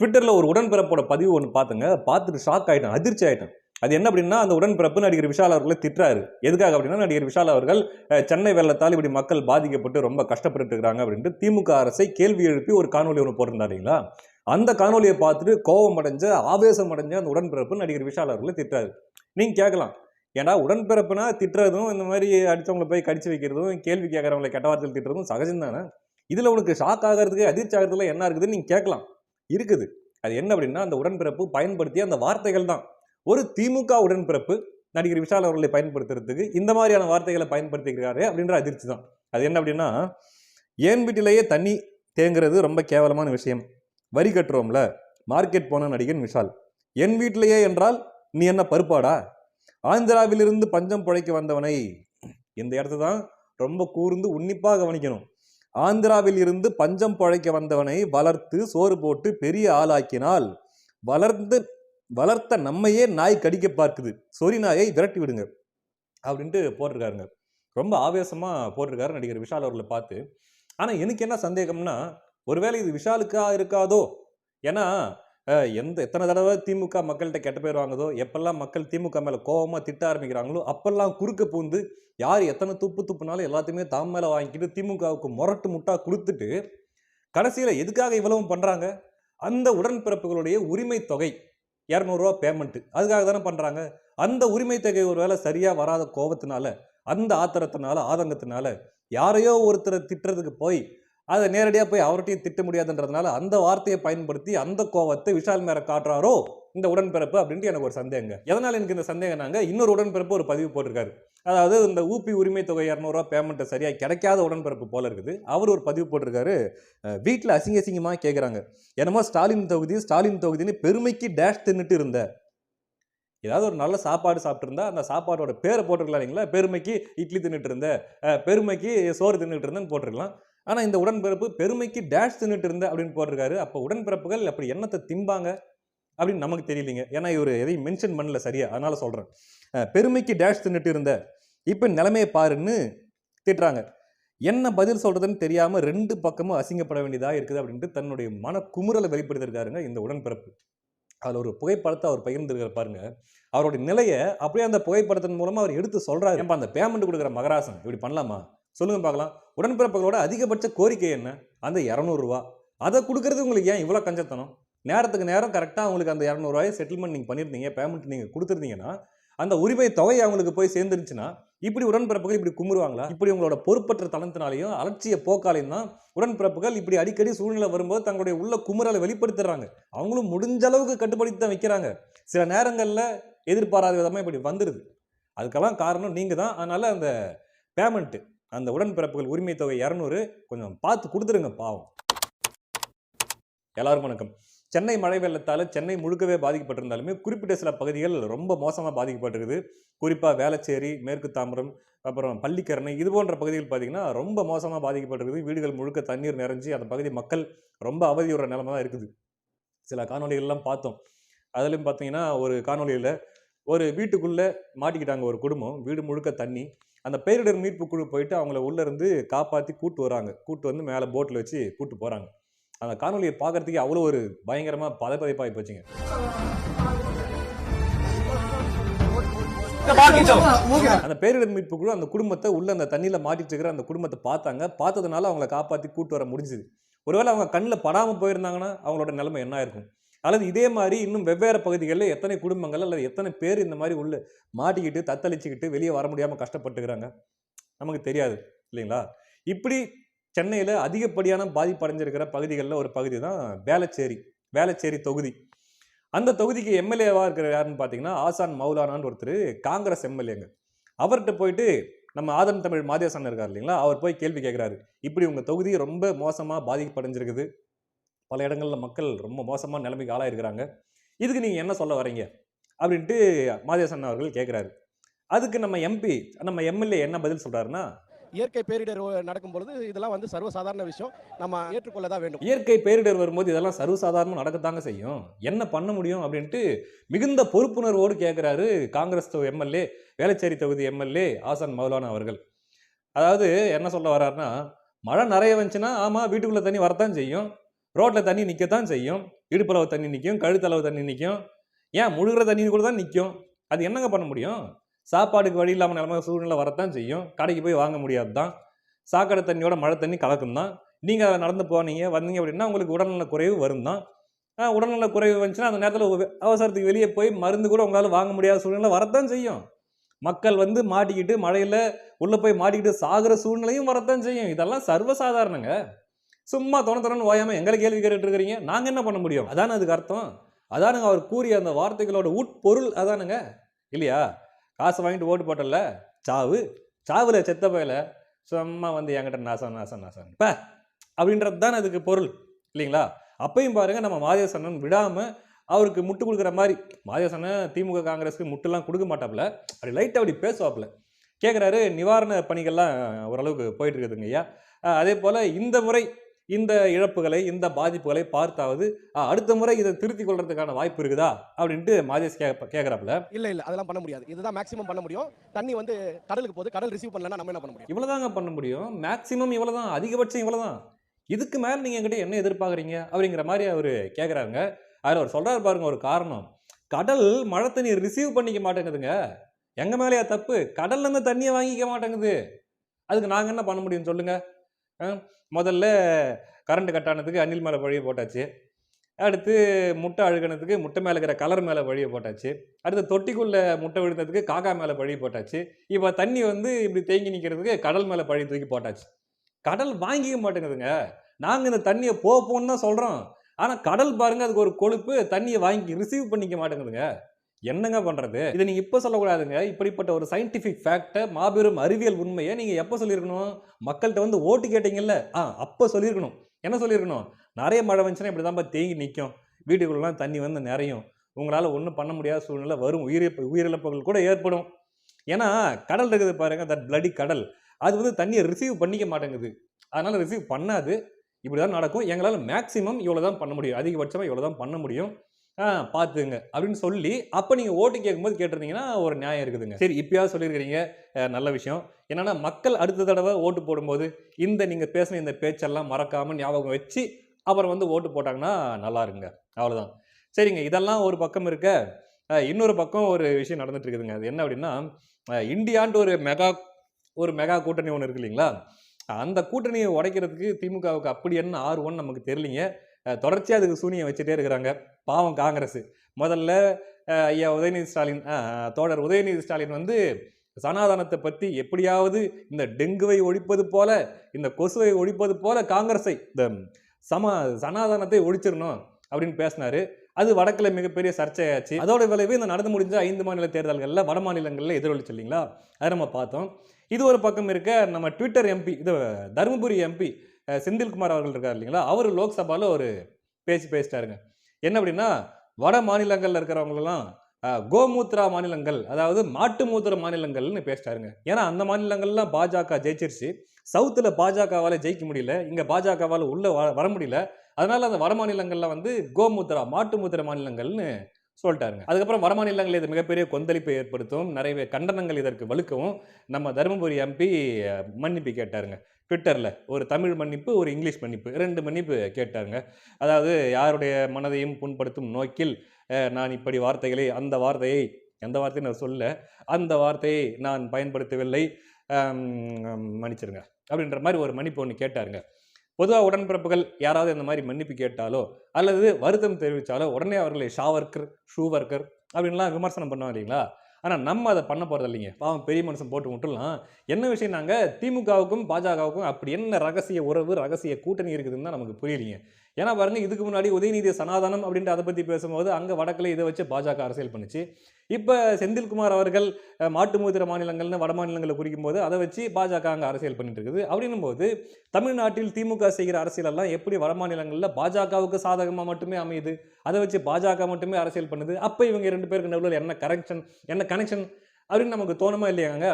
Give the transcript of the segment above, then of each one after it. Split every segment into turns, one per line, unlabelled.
ட்விட்டரில் ஒரு உடன்பிறப்போட பதிவு ஒன்று பார்த்துங்க பார்த்துட்டு ஷாக் ஆகிட்டேன் அதிர்ச்சி ஆகிட்டேன் அது என்ன அப்படின்னா அந்த உடன்பிறப்பு நடிகர் விஷால் அவர்களை திட்டுறாரு. எதுக்காக அப்படின்னா நடிகர் விஷால் அவர்கள் சென்னை வெள்ளத்தால் இப்படி மக்கள் பாதிக்கப்பட்டு ரொம்ப கஷ்டப்பட்டு இருக்காங்க அப்படின்ட்டு திமுக அரசை கேள்வி எழுப்பி ஒரு காணொலி ஒன்று போட்டிருந்தாரு இல்லைங்களா? அந்த காணொலியை பார்த்துட்டு கோபம் அடைஞ்ச ஆவேசம் அடைஞ்ச அந்த உடன்பிறப்பு நடிகர் விஷால் அவர்களை திட்டுறாரு. நீங்க கேட்கலாம். ஏன்னா உடன்பிறப்புனா திட்டுறதும் இந்த மாதிரி அடித்தவங்களை போய் கடிச்சு வைக்கிறதும் கேள்வி கேட்குறவங்களை கெட்ட வார்த்தையில் திட்டுறதும் சகஜம் தானே இதில் உனக்கு ஷாக் ஆகிறதுக்கு அதிர்ச்சி ஆகிறதுல என்ன இருக்குதுன்னு நீங்கள் கேட்கலாம். இருக்குது. அது என்ன அப்படின்னா அந்த உடன்பிறப்பு பயன்படுத்திய அந்த வார்த்தைகள் தான். ஒரு திமுக உடன்பிறப்பு நடிகர் விஷால் அவர்களை பயன்படுத்துறதுக்கு இந்த மாதிரியான வார்த்தைகளை பயன்படுத்திக்கிறாரு அப்படின்ற அதிர்ச்சி தான். அது என்ன அப்படின்னா ஏன் வீட்டிலேயே தண்ணி தேங்குறது ரொம்ப கேவலமான விஷயம்? வரி கட்டுறோம்ல மார்க்கெட் போன நடிகன் விஷால். என் வீட்டிலேயே என்றால் நீ என்ன பருப்பாடா? ஆந்திராவிலிருந்து பஞ்சம் பிழைக்க வந்தவனை. இந்த இடத்த தான் ரொம்ப கூர்ந்து உன்னிப்பாக கவனிக்கணும். ஆந்திராவில் இருந்து பஞ்சம் பழைக்க வந்தவனை வளர்த்து சோறு போட்டு பெரிய ஆளாக்கினால் வளர்ந்து வளர்த்த நம்மையே நாய் கடிக்க பார்க்குது. சொறி நாயை விரட்டி விடுங்க. அப்படின்ட்டு போட்டிருக்காருங்க. ரொம்ப ஆவேசமாக போட்டிருக்காரு நடிகர் விஷால் அவர்களை பார்த்து. ஆனால் எனக்கு என்ன சந்தேகம்னா ஒருவேளை இது விஷாலுக்கா இருக்காதோ? ஏன்னா எந்த எத்தனை தடவை திமுக மக்கள்கிட்ட கெட்ட பேர் வாங்குதோ எப்பெல்லாம் மக்கள் திமுக மேலே கோபமாக திட்ட ஆரம்பிக்கிறாங்களோ அப்பெல்லாம் குறுக்க பூந்து யார் எத்தனை துப்பு துப்புனாலும் எல்லாத்தையுமே தாம் மேலே வாங்கிக்கிட்டு திமுகவுக்கு முரட்டு முட்டா கொடுத்துட்டு கடைசியில் எதுக்காக இவ்வளவும் பண்ணுறாங்க அந்த உடன்பிறப்புகளுடைய உரிமை தொகை இரநூறுவா பேமெண்ட்டு அதுக்காக தானே பண்ணுறாங்க அந்த உரிமை தொகை ஒரு வேலை சரியாக வராத கோபத்தினால அந்த ஆத்திரத்தினால ஆதங்கத்தினால யாரையோ ஒருத்தரை திட்டுறதுக்கு போய் அதை நேரடியாக போய் அவர்கிட்டையும் திட்ட முடியாதுன்றதுனால அந்த வார்த்தையை பயன்படுத்தி அந்த கோவத்தை விஷால் மேலே காட்டுறாரோ இந்த உடன்பிறப்பு அப்படின்ட்டு எனக்கு ஒரு சந்தேகங்க. எதனால் எனக்கு இந்த சந்தேகம் நாங்கள் இன்னொரு உடன்பிறப்பு ஒரு பதிவு போட்டிருக்காரு. அதாவது இந்த ஊபி உரிமை தொகை இரநூறுவா பேமெண்ட்டை சரியாக கிடைக்காத உடன்பிறப்பு போல இருக்குது. அவர் ஒரு பதிவு போட்டிருக்காரு. வீட்டில் அசிங்க அசிங்கமாக கேட்குறாங்க என்னமோ ஸ்டாலின் தொகுதி ஸ்டாலின் தொகுதின்னு பெருமைக்கு டேஷ் தின்னுட்டு இருந்த. ஏதாவது ஒரு நல்ல சாப்பாடு சாப்பிட்ருந்தா அந்த சாப்பாடோட பேரை போட்டிருக்கலாம் இல்லைங்களா? பெருமைக்கு இட்லி தின்னுட்டு இருந்த. பெருமைக்கு சோறு தின்னுட்டு இருந்தேன்னு போட்டிருக்கலாம். ஆனால் இந்த உடன்பிறப்பு பெருமைக்கு டேஷ் தின்னுட்டு இருந்த அப்படின்னு போட்டிருக்காரு. அப்போ உடன்பிறப்புகள் அப்படி என்னத்தை திம்பாங்க அப்படின்னு நமக்கு தெரியலிங்க. ஏன்னா இவர் எதையும் மென்ஷன் பண்ணல சரியா. அதனால சொல்கிறேன் பெருமைக்கு டேஷ் தின்னுட்டு இருந்த இப்போ நிலைமையை பாருன்னு திட்டுறாங்க. என்ன பதில் சொல்கிறதுன்னு தெரியாமல் ரெண்டு பக்கமும் அசிங்கப்பட வேண்டியதாக இருக்குது அப்படின்ட்டு தன்னுடைய மன குமுறலை வெளிப்படுத்திருக்காருங்க இந்த உடன்பிறப்பு. அதில் ஒரு புகைப்படத்தை அவர் பகிர்ந்துருக்கார் பாருங்க. அவருடைய நிலையை அப்படியே அந்த புகைப்படத்தின் மூலமாக அவர் எடுத்து சொல்கிறாரு அந்த பேமெண்ட் கொடுக்குற மகராசன் இப்படி பண்ணலாமா? சொல்லுங்கள் பார்க்கலாம். உடன்பிறப்புகளோட அதிகபட்ச கோரிக்கை என்ன? அந்த இரநூறுவா. அதை கொடுக்கறது உங்களுக்கு ஏன் இவ்வளோ கஞ்சத்தனம்? நேரத்துக்கு நேரம் கரெக்டாக அவங்களுக்கு அந்த இரநூறுவாயை செட்டில்மெண்ட் நீங்கள் பண்ணியிருந்தீங்க பேமெண்ட் நீங்கள் கொடுத்துருந்தீங்கன்னா அந்த உரிமை தொகை அவங்களுக்கு போய் சேர்ந்துருச்சுன்னா இப்படி உடன்பிறப்புகள் இப்படி குமுறுவாங்களா? இப்படி உங்களோட பொறுப்பற்ற தனத்தினாலையும் அலட்சிய போக்காலையும் தான் உடன்பிறப்புகள் இப்படி அடிக்கடி சூழ்நிலை வரும்போது தங்களுடைய உள்ள குமுறலை வெளிப்படுத்துறாங்க. அவங்களும் முடிஞ்ச அளவுக்கு கட்டுப்படுத்தி தான் வைக்கிறாங்க. சில நேரங்களில் எதிர்பாராத விதமாக இப்படி வந்துடுது அதுக்கெல்லாம் காரணம் நீங்கள் தான். அதனால் அந்த பேமெண்ட்டு அந்த உடன்பிறப்புகள் உரிமை தொகை இரநூறு கொஞ்சம் பார்த்து கொடுத்துருங்க பாவம். எல்லாருக்கும் வணக்கம். சென்னை மழை வெள்ளத்தால் சென்னை முழுக்கவே பாதிக்கப்பட்டிருந்தாலுமே குறிப்பிட்ட சில பகுதிகள் ரொம்ப மோசமாக பாதிக்கப்பட்டிருக்குது. குறிப்பாக வேளச்சேரி மேற்கு தாம்பரம் அப்புறம் பள்ளிக்கரணை இது போன்ற பகுதிகள் பார்த்திங்கன்னா ரொம்ப மோசமாக பாதிக்கப்பட்டிருக்குது. வீடுகள் முழுக்க தண்ணீர் நிறைஞ்சு அந்த பகுதி மக்கள் ரொம்ப அவதியுற நிலமை தான் இருக்குது. சில காணொளிகள்லாம் பார்த்தோம். அதுலேயும் பார்த்தீங்கன்னா ஒரு காணொளியில் ஒரு வீட்டுக்குள்ளே மாட்டிக்கிட்டாங்க ஒரு குடும்பம் வீடு முழுக்க தண்ணி. அந்த பேரிடர் மீட்பு குழு போயிட்டு அவங்கள உள்ள இருந்து காப்பாற்றி கூட்டு வராங்க. கூட்டு வந்து மேலே போட்டில் வச்சு கூட்டு போகிறாங்க அந்த காணொலியை பார்க்கறதுக்கே அவ்வளோ ஒரு பயங்கரமாக பதப்பதைப்பாகி போச்சுங்க. அந்த பேரிடர் மீட்பு குழு அந்த குடும்பத்தை உள்ள அந்த தண்ணியில் மாட்டிட்டு இருக்கிற அந்த குடும்பத்தை பார்த்தாங்க. பார்த்ததுனால அவங்கள காப்பாற்றி கூட்டு வர முடிஞ்சுது. ஒருவேளை அவங்க கண்ணில் படாமல் போயிருந்தாங்கன்னா அவங்களோட நிலைமை என்ன இருக்கும் அல்லது இதே மாதிரி இன்னும் வெவ்வேறு பகுதிகளில் எத்தனை குடும்பங்கள் அல்லது எத்தனை பேர் இந்த மாதிரி உள்ள மாட்டிக்கிட்டு தத்தளிச்சுக்கிட்டு வெளியே வர முடியாமல் கஷ்டப்பட்டுக்கிறாங்க? நமக்கு தெரியாது இல்லைங்களா? இப்படி சென்னையில் அதிகப்படியான பாதிப்படைஞ்சிருக்கிற பகுதிகளில் ஒரு பகுதி தான் வேளச்சேரி. வேளச்சேரி தொகுதி. அந்த தொகுதிக்கு எம்எல்ஏவாக இருக்கிற யாருன்னு பார்த்தீங்கன்னா ஆசான் மௌலானான்னு ஒருத்தர் காங்கிரஸ் எம்எல்ஏங்க. அவர்கிட்ட போயிட்டு நம்ம ஆதன் தமிழ் மாதேசன் இருக்கார் இல்லைங்களா? அவர் போய் கேள்வி கேட்குறாரு இப்படி உங்கள் தொகுதி ரொம்ப மோசமாக பாதிப்படைஞ்சிருக்குது பல இடங்களில் மக்கள் ரொம்ப மோசமான நிலைமைக்கு ஆளாயிருக்கிறாங்க. இதுக்கு நீங்கள் என்ன சொல்ல வரீங்க அப்படின்ட்டு மாதேசன் அவர்கள் கேட்குறாரு அதுக்கு நம்ம எம்பி நம்ம எம்எல்ஏ என்ன பதில் சொல்கிறாருன்னா
இயற்கை பேரிடர் நடக்கும் பொழுது இதெல்லாம் வந்து சர்வசாதாரண விஷயம். நம்ம ஏற்றுக்கொள்ள தான் வேண்டும்.
இயற்கை பேரிடர் வரும்போது இதெல்லாம் சர்வசாதாரணமாக நடக்கத்தாங்க செய்யும். என்ன பண்ண முடியும் அப்படின்ட்டு மிகுந்த பொறுப்புணர்வோடு கேட்குறாரு காங்கிரஸ் எம்எல்ஏ வேளச்சேரி தொகுதி எம்எல்ஏ ஆசான் மௌலானா அவர்கள். அதாவது என்ன சொல்ல வர்றாருன்னா மழை நிறைய வந்துச்சுன்னா ஆமாம் வீட்டுக்குள்ளே தண்ணி வரத்தான் செய்யும். ரோட்டில் தண்ணி நிற்கத்தான் செய்யும். இடுப்பளவு தண்ணி நிற்கும் கழுத்தளவு தண்ணி நிற்கும் ஏன்? முழுகிற தண்ணி கூட தான் நிற்கும் அது என்னங்க பண்ண முடியும்? சாப்பாடுக்கு வழி இல்லாமல் நிலமை சூழ்நிலை வரத்தான் செய்யும். கடைக்கு போய் வாங்க முடியாது தான் சாக்கடை தண்ணியோட மழை தண்ணி கலக்கும் தான் நீங்கள் நடந்து போனீங்க வந்தீங்க அப்படின்னா உங்களுக்கு உடல்நல குறைவு வரும் தான் உடல்நல குறைவு வந்துச்சுன்னா அந்த நேரத்தில் அவசரத்துக்கு வெளியே போய் மருந்து கூட உங்களால் வாங்க முடியாத சூழ்நிலை வரத்தான் செய்யும். மக்கள் வந்து மாட்டிக்கிட்டு மழையில் உள்ளே போய் மாட்டிக்கிட்டு சாகிற சூழ்நிலையும் வரத்தான் செய்யும். இதெல்லாம் சர்வசாதாரணங்க சும்மா தொண தொணன்னு ஓயாமல் எங்களை கேள்வி கேட்டுட்டு இருக்கிறீங்க நாங்கள் என்ன பண்ண முடியும்? அதானே அதுக்கு அர்த்தம்? அதானுங்க அவர் கூறிய அந்த வார்த்தைகளோட உட்பொருள் அதானுங்க. இல்லையா? காசு வாங்கிட்டு ஓட்டு போட்டல சாவு. சாவுல செத்த போயில. சும்மா வந்து என்கிட்ட நாசம் நாசம் நாசம். இப்போ அப்படின்றது தான் அதுக்கு பொருள். இல்லைங்களா? அப்பயும் பாருங்க நம்ம மாதேசனன் விடாமல் அவருக்கு முட்டு கொடுக்குற மாதிரி. மாதேசனன் திமுக காங்கிரஸுக்கு முட்டுலாம் கொடுக்க மாட்டாப்புல. அப்படி லைட்டாக அப்படி பேசுவாப்புல. கேட்குறாரு நிவாரண பணிகள்லாம் ஓரளவுக்கு போயிட்டு இருக்குதுங்க ஐயா. அதே போல் இந்த முறை இந்த இழப்புகளை இந்த பாதிப்புகளை பார்த்தாவது அடுத்த முறை இதை திருத்திக் கொள்றதுக்கான வாய்ப்பு இருக்குதா? அப்படின்ட்டு மாதேஷ் கேட்குறாப்புல
இல்ல இல்ல அதெல்லாம் பண்ண முடியாது. இதுதான் மேக்ஸிமம் பண்ண முடியும். தண்ணி வந்து கடலுக்கு போகுது. கடல் ரிசீவ் பண்ணலன்னா நம்ம என்ன பண்ண முடியும்?
இவ்வளோதாங்க பண்ண முடியும். மேக்ஸிமம் இவ்வளோதான் அதிகபட்சம் இவ்வளோதான் இதுக்கு மேலே நீங்கள் என்கிட்ட என்ன எதிர்பார்க்குறீங்க? அப்படிங்கிற மாதிரி அவர் கேட்குறாருங்க அதில் அவர் சொல்கிறாரு பாருங்க ஒரு காரணம். கடல் மழை தண்ணி ரிசீவ் பண்ணிக்க மாட்டேங்குதுங்க. எங்க மேலேயா தப்பு? கடல்ல இருந்து தண்ணியை வாங்கிக்க மாட்டேங்குது. அதுக்கு நாங்கள் என்ன பண்ண முடியும் சொல்லுங்க? முதல்ல கரண்ட் கட்டானதுக்கு அணில் மேலே வழியை போட்டாச்சு. அடுத்து முட்டை அழுகினதுக்கு முட்டை மேலே இருக்கிற கலர் மேலே வழியை போட்டாச்சு. அடுத்து தொட்டிக்குள்ளே முட்டை விழுந்ததுக்கு காக்கா மேலே பழி போட்டாச்சு. இப்போ தண்ணி வந்து இப்படி தேங்கி நிற்கிறதுக்கு கடல் மேலே பழி தூக்கி போட்டாச்சு. கடல் வாங்கிக்க மாட்டேங்குதுங்க. நாங்கள் இந்த தண்ணியை போப்போம்னு தான் சொல்கிறோம் ஆனால் கடல் பாருங்கள் அதுக்கு ஒரு கொழுப்பு தண்ணியை வாங்கி ரிசீவ் பண்ணிக்க மாட்டேங்குதுங்க. என்னங்க பண்ணுறது இதை நீங்கள் இப்போ சொல்லக்கூடாதுங்க. இப்படிப்பட்ட ஒரு சயின்டிஃபிக் ஃபேக்டை மாபெரும் அறிவியல் உண்மையை நீங்கள் எப்போ சொல்லியிருக்கணும்? மக்கள்கிட்ட வந்து ஓட்டு கேட்டீங்கல்ல? ஆ அப்போ சொல்லியிருக்கணும். என்ன சொல்லியிருக்கணும்? நிறைய மழை வந்துச்சுன்னா இப்படி தான் தேங்கி நிற்கும் வீடுக்குள்ளலாம் தண்ணி வந்து நிறையும். உங்களால் ஒன்றும் பண்ண முடியாத சூழ்நிலை வரும். உயிரிழப்பு உயிரிழப்புகள் கூட ஏற்படும். ஏன்னா கடல் இருக்குது பாருங்க தட் பிளடி கடல். அது வந்து தண்ணியை ரிசீவ் பண்ணிக்க மாட்டேங்குது. அதனால் ரிசீவ் பண்ணாது. இப்படி தான் நடக்கும். எங்களால் மேக்ஸிமம் இவ்வளோ தான் பண்ண முடியும். அதிகபட்சமாக இவ்வளோ தான் பண்ண முடியும். ஆ பார்த்துங்க அப்படின்னு சொல்லி அப்போ நீங்கள் ஓட்டு கேட்கும்போது கேட்டிருந்தீங்கன்னா ஒரு நியாயம் இருக்குதுங்க. சரி இப்பயாவது சொல்லியிருக்கிறீங்க. நல்ல விஷயம். என்னென்னா மக்கள் அடுத்த தடவை ஓட்டு போடும்போது இந்த நீங்கள் பேசின இந்த பேச்செல்லாம் மறக்காமல் ஞாபகம் வச்சு அப்புறம் வந்து ஓட்டு போட்டாங்கன்னா நல்லா இருங்க அவ்வளோதான் சரிங்க இதெல்லாம் ஒரு பக்கம் இருக்க இன்னொரு பக்கம் ஒரு விஷயம் நடந்துட்டு இருக்குதுங்க. அது என்ன அப்படின்னா இந்தியான்ட்டு ஒரு மெகா ஒரு மெகா கூட்டணி ஒன்று இருக்கு இல்லைங்களா? அந்த கூட்டணியை உடைக்கிறதுக்கு திமுகவுக்கு அப்படி என்ன ஆர்வம்னு நமக்கு தெரியலிங்க. தொடர்ச்சியாக அதுக்கு சூனியம் வச்சுட்டே இருக்கிறாங்க. பாவம் காங்கிரஸ். முதல்ல ஐயா உதயநிதி ஸ்டாலின் தோழர் உதயநிதி ஸ்டாலின் வந்து சனாதனத்தை பற்றி எப்படியாவது இந்த டெங்குவை ஒழிப்பது போல இந்த கொசுவை ஒழிப்பது போல காங்கிரஸை இந்த சம சனாதனத்தை ஒழிச்சிடணும் அப்படின்னு பேசினாரு. அது வடக்கில் மிகப்பெரிய சர்ச்சையாச்சு. அதோட விளைவு இந்த நடந்து முடிஞ்ச ஐந்து மாநில தேர்தல்களில் வட மாநிலங்களில் எதிரொலிச்சு இல்லைங்களா அதை நம்ம பார்த்தோம். இது ஒரு பக்கம் இருக்க நம்ம ட்விட்டர் எம்பி இது தருமபுரி எம்பி செந்தில்குமார் அவர்கள் இருக்கார் இல்லைங்களா? அவர் லோக்சபாவில் ஒரு பேச்சு பேசிட்டாருங்க. என்ன அப்படின்னா வட மாநிலங்களில் இருக்கிறவங்களெல்லாம் கோமூத்ரா மாநிலங்கள் அதாவது மாட்டு மூத்திர மாநிலங்கள்னு பேசிட்டாருங்க. ஏன்னா அந்த மாநிலங்கள்லாம் பாஜக ஜெயிச்சிருச்சு. சவுத்தில் பாஜகவால் ஜெயிக்க முடியல. இங்கே பாஜகவால் உள்ள வ- வர முடியல. அதனால அந்த வட மாநிலங்களில் வந்து கோமூத்ரா மாட்டு மூத்திர மாநிலங்கள்னு சொல்லிட்டாருங்க. அதுக்கப்புறம் வட மாநிலங்களில் இது மிகப்பெரிய கொந்தளிப்பை ஏற்படுத்தும் நிறைய கண்டனங்கள் இதற்கு வலுக்கவும் நம்ம தருமபுரி எம்பி மன்னிப்பு கேட்டாருங்க. ட்விட்டரில் ஒரு தமிழ் மன்னிப்பு ஒரு இங்கிலீஷ் மன்னிப்பு. ரெண்டு மன்னிப்பு கேட்டாருங்க. அதாவது யாருடைய மனதையும் புண்படுத்தும் நோக்கில் நான் இப்படி வார்த்தைகளை அந்த வார்த்தையை எந்த வார்த்தையும் நான் சொல்ல அந்த வார்த்தையை நான் பயன்படுத்தவில்லை மன்னிச்சிருங்க. அப்படின்ற மாதிரி ஒரு மன்னிப்பு ஒன்று கேட்டாருங்க. பொதுவாக உடன்பிறப்புகள் யாராவது இந்த மாதிரி மன்னிப்பு கேட்டாலோ அல்லது வருத்தம் தெரிவித்தாலோ உடனே அவர்களை ஷாவர்கர் ஷூவர்கர் அப்படின்லாம் விமர்சனம் பண்ணுவாங்க இல்லைங்களா? ஆனால் நம்ம அதை பண்ண போகிறது இல்லைங்க. பாவம் பெரிய மனுஷன் போட்டு விட்டுலாம் என்ன விஷயம்? நாங்கள் திமுகவுக்கும் பாஜகவுக்கும் அப்படி என்ன ரகசிய உறவு ரகசிய கூட்டணி இருக்குதுன்னு தான் நமக்கு புரியலைங்க. ஏன்னா பாருங்கள் இதுக்கு முன்னாடி உதயநிதி சனாதனம் அப்படின்ட்டு அதை பற்றி பேசும்போது அங்கே வடக்கில் இதை வச்சு பாஜக அரசியல் பண்ணுச்சு. இப்போ செந்தில்குமார் அவர்கள் மாட்டு மூத்திர மாநிலங்கள்னு வட மாநிலங்களை குறிக்கும் போது அதை வச்சு பாஜக அங்கே அரசியல் பண்ணிட்டு இருக்குது. அப்படின்னும் போது தமிழ்நாட்டில் திமுக செய்கிற அரசியலெல்லாம் எப்படி வட மாநிலங்களில் பாஜகவுக்கு சாதகமாக மட்டுமே அமையுது? அதை வச்சு பாஜக மட்டுமே அரசியல் பண்ணுது. அப்போ இவங்க ரெண்டு பேருக்கு நடுவில் என்ன கரெக்ஷன் என்ன கனெக்ஷன் அப்படின்னு நமக்கு தோணுமா இல்லையாங்க?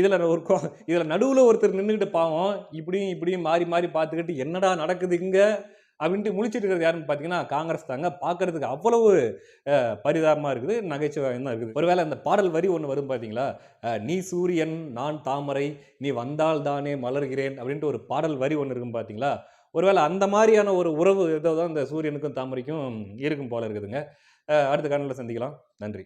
இதில் ஒரு இதில் நடுவில் ஒருத்தர் நின்றுக்கிட்டு பாவம் இப்படியும் இப்படியும் மாறி மாறி பார்த்துக்கிட்டு என்னடா நடக்குது இங்கே? அப்படின்ட்டு முழிச்சிட்டு இருக்கிறது யாருன்னு பார்த்தீங்கன்னா காங்கிரஸ் தாங்க. பார்க்கறதுக்கு அவ்வளவு பரிதாபமாக இருக்குது நகைச்சுவை தான் இருக்குது. ஒருவேளை அந்த பாடல் வரி ஒன்று வரும் பார்த்தீங்களா? நீ சூரியன் நான் தாமரை நீ வந்தால் தானே மலர்கிறேன் அப்படின்ட்டு ஒரு பாடல் வரி ஒன்று இருக்கும் பார்த்தீங்களா? ஒருவேளை அந்த மாதிரியான ஒரு உறவு ஏதோ தான் இந்த சூரியனுக்கும் தாமரைக்கும் இருக்கும் போல இருக்குதுங்க. அடுத்த காணொலியில் சந்திக்கலாம். நன்றி.